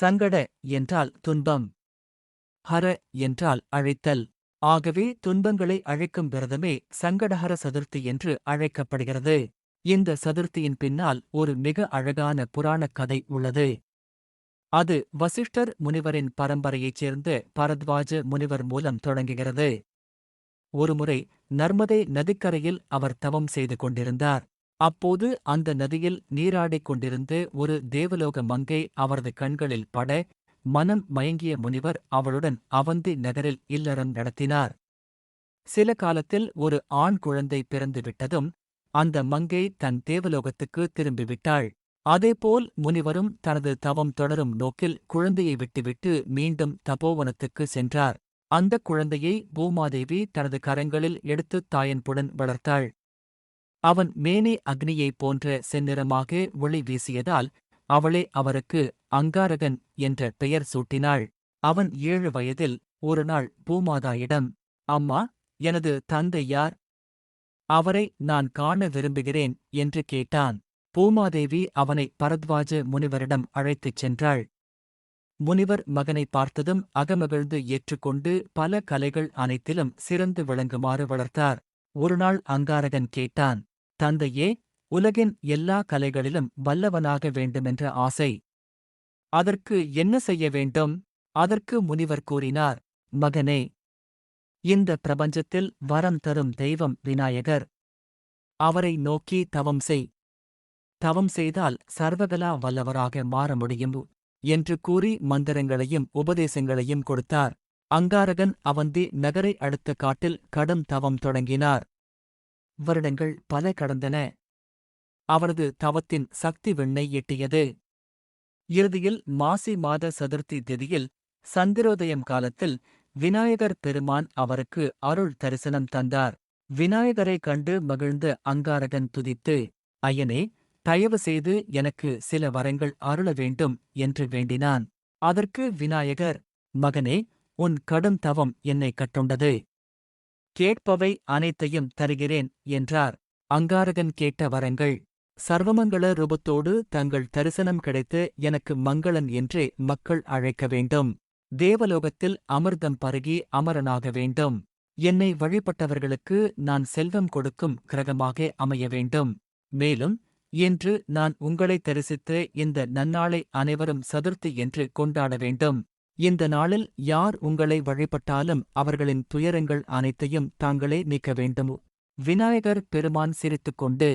சங்கட என்றால் துன்பம். ஹர என்றால் அழைத்தல். ஆகவே துன்பங்களை அழைக்கும் விரதமே சங்கடஹர சதுர்த்தி என்று அழைக்கப்படுகிறது. இந்த சதுர்த்தியின் பின்னால் ஒரு மிக அழகான புராணக் கதை உள்ளது. அது வசிஷ்டர் முனிவரின் பரம்பரையைச் சேர்ந்த பரத்வாஜ முனிவர் மூலம் தொடங்குகிறது. ஒருமுறை நர்மதை நதிக்கரையில் அவர் தவம் செய்து கொண்டிருந்தார். அப்போது அந்த நதியில் நீராடிக் கொண்டிருந்த ஒரு தேவலோக மங்கை அவரது கண்களில் பட மனம் மயங்கிய முனிவர் அவளுடன் அவந்தி நகரில் இல்லறம் நடத்தினார். சில காலத்தில் ஒரு ஆண் குழந்தை பிறந்துவிட்டதும் அந்த மங்கை தன் தேவலோகத்துக்கு திரும்பிவிட்டாள். அதேபோல் முனிவரும் தனது தவம் தொடரும் நோக்கில் குழந்தையை விட்டுவிட்டு மீண்டும் தபோவனத்துக்கு சென்றார். அந்த குழந்தையை பூமாதேவி தனது கரங்களில் எடுத்துத் தாயன்புடன் வளர்த்தாள். அவன் மேனே அக்னியைப் போன்ற செந்நிறமாக ஒளி வீசியதால் அவளே அவருக்கு அங்காரகன் என்ற பெயர் சூட்டினாள். அவன் ஏழு வயதில் ஒருநாள் பூமாதாயிடம் அம்மா எனது தந்தை யார்? அவரை நான் காண விரும்புகிறேன் என்று கேட்டான். பூமாதேவி அவனை பரத்வாஜ முனிவரிடம் அழைத்துச் சென்றாள். முனிவர் மகனை பார்த்ததும் அகமகிழ்ந்து ஏற்றுக்கொண்டு பல கலைகள் அனைத்திலும் சிறந்து விளங்குமாறு வளர்த்தார். ஒருநாள் அங்காரகன் கேட்டான் தந்தையே உலகின் எல்லா கலைகளிலும் வல்லவனாக வேண்டுமென்ற ஆசை. அதற்கு என்ன செய்ய வேண்டும்? அதற்கு முனிவர் கூறினார் மகனே இந்த பிரபஞ்சத்தில் வரம் தரும் தெய்வம் விநாயகர். அவரை நோக்கி தவம் செய். தவம் செய்தால் சர்வகலா வல்லவராக மாற முடியும் என்று கூறி மந்திரங்களையும் உபதேசங்களையும் கொடுத்தார். அங்காரகன் அவந்தி நகரை அடுத்த காட்டில் கடும் தவம் தொடங்கினார். வருடங்கள் பல கடந்தன. அவரது தவத்தின் சக்தி விண்ணை எட்டியது. இறுதியில் மாசி மாத சதுர்த்தி திதியில் சந்திரோதயம் காலத்தில் விநாயகர் பெருமான் அவருக்கு அருள் தரிசனம் தந்தார். விநாயகரை கண்டு மகிழ்ந்த அங்காரகன் துதித்து ஐயனே தயவு செய்து எனக்கு சில வரங்கள் அருள வேண்டும் என்று வேண்டினான். அதற்கு விநாயகர் மகனே உன் கடும் தவம் என்னை கட்டுண்டது. கேட்பவை அனைத்தையும் தருகிறேன் என்றார். அங்காரகன் கேட்ட வரங்கள் சர்வமங்கள ரூபத்தோடு தங்கள் தரிசனம் கிடைத்து எனக்கு மங்களன் என்றே மக்கள் அழைக்க வேண்டும். தேவலோகத்தில் அமிர்தம் பருகி அமரனாக வேண்டும். என்னை வழிபட்டவர்களுக்கு நான் செல்வம் கொடுக்கும் கிரகமாக அமைய வேண்டும். மேலும் இன்று நான் உங்களை தரிசித்து இந்த நன்னாளை அனைவரும் சதுர்த்தி என்று கொண்டாட வேண்டும். இந்த நாளில் யார் உங்களை வழிபட்டாலும் அவர்களின் துயரங்கள் அனைத்தையும் தாங்களே நீக்க வேண்டுமோ? விநாயகர் பெருமான் சிரித்துக்கொண்டு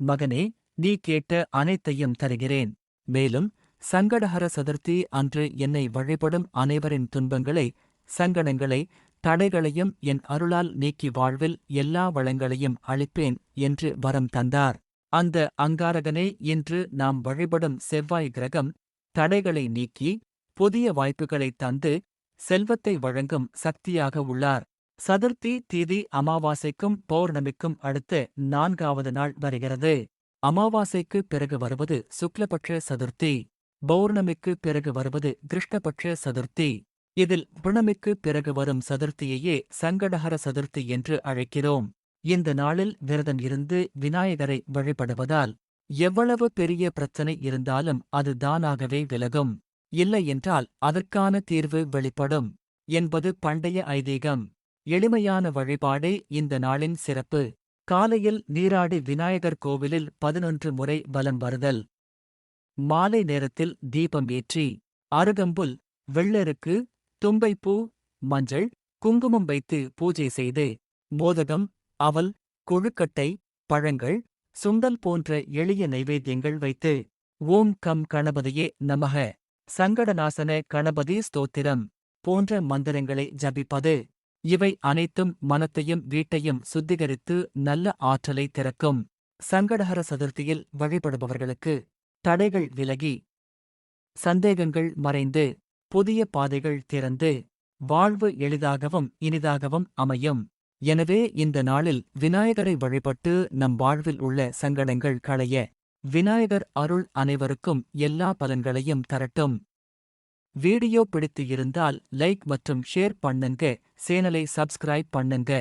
மகனே நீ கேட்ட அனைத்தையும் தருகிறேன். மேலும் சங்கடஹர சதுர்த்தி அன்று என்னை வழிபடும் அனைவரின் துன்பங்களை சங்கடங்களை தடைகளையும் என் அருளால் நீக்கி வாழ்வில் எல்லா வளங்களையும் அளிப்பேன் என்று வரம் தந்தார். அந்த அங்காரகனே இன்று நாம் வழிபடும் செவ்வாய் கிரகம் தடைகளை நீக்கி புதிய வாய்ப்புகளை தந்து செல்வத்தை வழங்கும் சக்தியாக உள்ளார். சதுர்த்தி தீதி அமாவாசைக்கும் பௌர்ணமிக்கும் அடுத்து நான்காவது நாள் வருகிறது. அமாவாசைக்கு பிறகு வருவது சுக்லபட்ச சதுர்த்தி. பௌர்ணமிக்கு பிறகு வருவது கிருஷ்ணபட்ச சதுர்த்தி. இதில் புணமிக்கு பிறகு வரும் சதுர்த்தியையே சங்கடஹர சதுர்த்தி என்று அழைக்கிறோம். இந்த நாளில் விரதம் இருந்து விநாயகரை வழிபடுவதால் எவ்வளவு பெரிய பிரச்சனை இருந்தாலும் அது தானாகவே விலகும். இல்லையென்றால் அதற்கான தீர்வு வெளிப்படும் என்பது பண்டைய ஐதீகம். எளிமையான வழிபாடே இந்த நாளின் சிறப்பு. காலையில் நீராடி விநாயகர் கோவிலில் பதினொன்று முறை வலம் வருதல். மாலை நேரத்தில் தீபம் ஏற்றி அருகம்புல் வெள்ளெருக்கு தும்பைப்பூ மஞ்சள் குங்குமம் வைத்து பூஜை செய்து மோதகம் அவல் கொழுக்கட்டை பழங்கள் சுண்டல் போன்ற எளிய நைவேத்தியங்கள் வைத்து ஓம் கம் கணபதியே நமக. சங்கடநாசன கணபதி ஸ்தோத்திரம் போன்ற மந்திரங்களை ஜபிப்பது. இவை அனைத்தும் மனத்தையும் வீட்டையும் சுத்திகரித்து நல்ல ஆற்றலை திறக்கும். சங்கடஹர சதுர்த்தியில் வழிபடுபவர்களுக்கு தடைகள் விலகி சந்தேகங்கள் மறைந்து புதிய பாதைகள் திறந்து வாழ்வு எளிதாகவும் இனிதாகவும் அமையும். எனவே இந்த நாளில் விநாயகரை வழிபட்டு நம் வாழ்வில் உள்ள சங்கடங்கள் களைய விநாயகர் அருள் அனைவருக்கும் எல்லா பலன்களையும் தரட்டும். வீடியோ பிடித்து இருந்தால் லைக் மற்றும் ஷேர் பண்ணுங்க. சேனலை சப்ஸ்கிரைப் பண்ணுங்க.